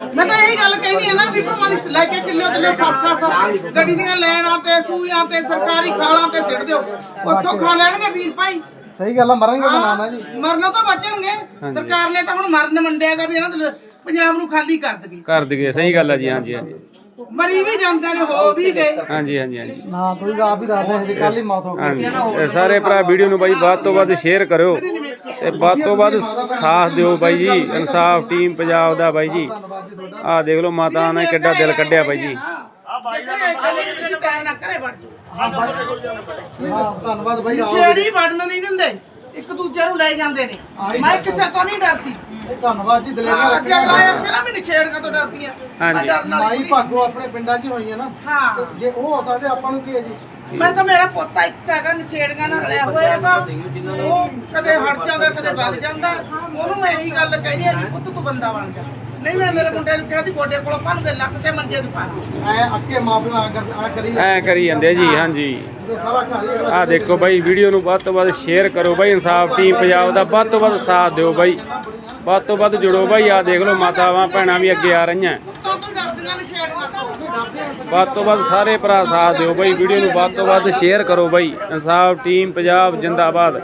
ਮੈਂ ਤਾਂ ਇਹੀ ਗੱਲ ਕਹਿਨੀ ਆ ਨਾ ਵੀ ਭਾਵੇਂ ਦੀ ਲੈ ਕੇ ਕਿੱਲੋ ਕਿੱਲੋ ਖਸ ਖਸ ਗੱਡੀ ਦੀਆਂ ਲੈਣਾਂ ਤੇ ਸੂਈਆਂ ਤੇ ਸਰਕਾਰੀ ਖਾਲਾਂ ਤੇ ਸਿੱਟ ਦਿਓ। ਉੱਥੋਂ ਖਾ ਲੈਣਗੇ ਵੀਰ ਭਾਈ। ਸਹੀ ਗੱਲ ਆ ਮਰਾਂਗੇ ਤਾਂ ਨਾ ਨਾ ਜੀ। ਮਰਨੋਂ ਤਾਂ ਬਚਣਗੇ। ਸਰਕਾਰ ਨੇ ਤਾਂ ਹੁਣ ਮਰਨ ਮੰਡਿਆਗਾ ਵੀ ਇਹਨਾਂ ਦੇ ਪੰਜਾਬ ਨੂੰ ਖਾਲੀ ਕਰ ਦਗੀ ਕਰ ਦਈਏ ਸਹੀ ਗੱਲ ਹੈ ਜੀ ਹਾਂਜੀ ਹਾਂਜੀ। ਮਰੀ ਵੀ ਜਾਂਦੇ ਨੇ ਹੋ ਵੀ ਗਏ। ਹਾਂਜੀ ਹਾਂਜੀ ਹਾਂਜੀ। ਨਾ ਤੁਸੀਂ ਆਪ ਹੀ ਦੱਸਦੇ ਸੀ ਕੱਲ ਹੀ ਮੌਤ ਹੋ ਗਈ। ਹਾਂਜੀ ਇਹ ਸਾਰੇ ਭਰਾ ਵੀਡੀਓ ਨੂੰ ਬਾਈ ਵੱਧ ਤੋਂ ਵੱਧ ਸ਼ੇਅਰ ਕਰਿਓ। ਤੇ ਵੱਧ ਤੋਂ ਵੱਧ ਸਾਥ ਦਿਓ ਬਾਈ ਜੀ ਇਨਸਾਫ ਟੀਮ ਪੰਜਾਬ ਦਾ ਬਾਈ ਜੀ। ਆਹ ਦੇਖ ਲਓ ਮਾਤਾ ਨੇ ਕਿੱਡਾ ਦਿਲ ਕੱਢਿਆ ਬਾਈ ਜੀ। ਜੇ ਇਕੱਲੇ ਨੂੰ ਤੁਸੀਂ ਟਾਈਮ ਨਾਲ ਘਰੇ ਵੜ ਜਾਓ। ਹਾਂ ਧੰਨਵਾਦ ਬਾਈ ਆਓ। ਛੇੜੀ ਵੜਨ ਨਹੀਂ ਦਿੰਦੇ। ਇੱਕ ਦੂਜੇ ਨੂੰ ਲੈ ਜਾਂਦੇ ਨੇ। ਮੈਂ ਕਿਸੇ ਤੋਂ ਨਹੀਂ ਡਰਦੀ। ਧੰਨਵਾਦ ਜੀ ਦਲੇਰਾ ਅੱਜ ਅਗਲਾ ਆਇਆ ਕਹਿੰਦਾ ਮੈਂ ਨਛੇੜਗਾ ਤੋਂ ਡਰਦੀ ਆ। ਮੈਂ ਹਾਂਜੀ। ਡਰਨ ਵਾਲੀ ਮਾਈ ਨਹੀਂ। ਭਾਗੋ ਆਪਣੇ ਪਿੰਡਾਂ 'ਚ ਹੀ ਹੋਈਆਂ ਨਾ। ਹਾਂ। ਤੇ ਜੇ ਉਹ ਹੋ ਸਕਦੇ ਆਪਾਂ ਨੂੰ ਕੀ ਹੈ ਜੀ? ਮੈਂ ਤਾਂ ਮੇਰਾ ਪੋਤਾ ਇੱਕ ਹੈਗਾ ਨਛੇੜਗਾ ਨਾਲ ਰਲਿਆ ਹੋਇਆਗਾ। ਉਹ ਕਦੇ ਹਟ ਜਾਂਦਾ ਕਦੇ ਵਗ ਜਾਂਦਾ। ਉਹਨੂੰ ਮੈਂ ਇਹੀ ਗੱਲ ਕਹਿਣੀ ਆ ਕਿ ਪੁੱਤ ਤੂੰ ਬੰਦਾ ਬਣ ਜਾ। ਨਹੀਂ ਮੈਂ ਮੇਰੇ ਮੁੰਡੇ ਨੂੰ ਕਿਹਾ ਸੀ ਗੋਡੇ ਕੋਲੋਂ ਭੰਨ ਦੇ ਲੱਤ ਤੇ ਮੰਜੇ ਤੇ ਪਾ ਐ ਅੱਕੇ ਮਾਪਿਓ ਆ ਕਰ ਆ ਕਰੀ ਐ ਕਰੀ ਜਾਂਦੇ ਜੀ ਹਾਂਜੀ। ਸਾਰਾ ਘਰ ਆਹ ਦੇਖੋ ਬਾਈ ਵੀਡੀਓ ਨੂੰ ਵੱਧ ਤੋਂ ਵੱਧ ਸ਼ੇਅਰ ਕਰੋ ਬਾਈ ਇਨਸਾਫ ਟੀਮ ਪੰਜਾਬ ਦਾ ਵੱਧ ਤੋਂ ਵੱਧ ਸਾਥ ਦਿਓ ਬਾਈ। ਵੱਧ ਤੋਂ ਵੱਧ ਜੁੜੋ ਬਾਈ ਆਹ ਦੇਖ ਲਓ ਮਾਤਾਵਾਂ ਭੈਣਾਂ ਵੀ ਅੱਗੇ ਆ ਰਹੀਆਂ। ਵੱਧ ਤੋਂ ਵੱਧ ਸਾਰੇ ਭਰਾ ਸਾਥ ਦਿਓ ਬਾਈ ਵੀਡੀਓ ਨੂੰ ਵੱਧ ਤੋਂ ਵੱਧ ਸ਼ੇਅਰ ਕਰੋ ਬਾਈ। ਇਨਸਾਫ ਟੀਮ ਪੰਜਾਬ ਜਿੰਦਾਬਾਦ।